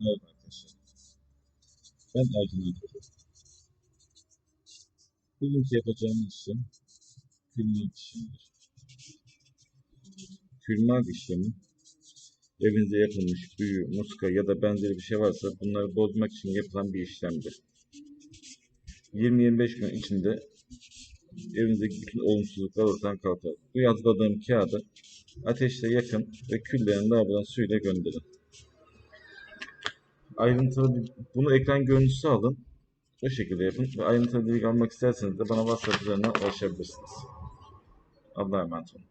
Merhaba arkadaşlar. Ben Ercüment Hoca. Bugünkü yapacağımız işlem külmak işlemidir. Külmak işlemi evinizde yapılmış büyü, muska ya da benzeri bir şey varsa bunları bozmak için yapılan bir işlemdir. 20-25 gün içinde evinizdeki bütün olumsuzluklar ortadan kalkar. Bu yazmadığım kağıdı ateşte yakın ve küllerini lavabodan suyla gönderin. Ayrıntılı bir- bunu ekran görüntüsü alın. O şekilde yapın. Ve ayrıntılı bilgi almak isterseniz de bana WhatsApp üzerinden ulaşabilirsiniz. Allah'a emanet olun.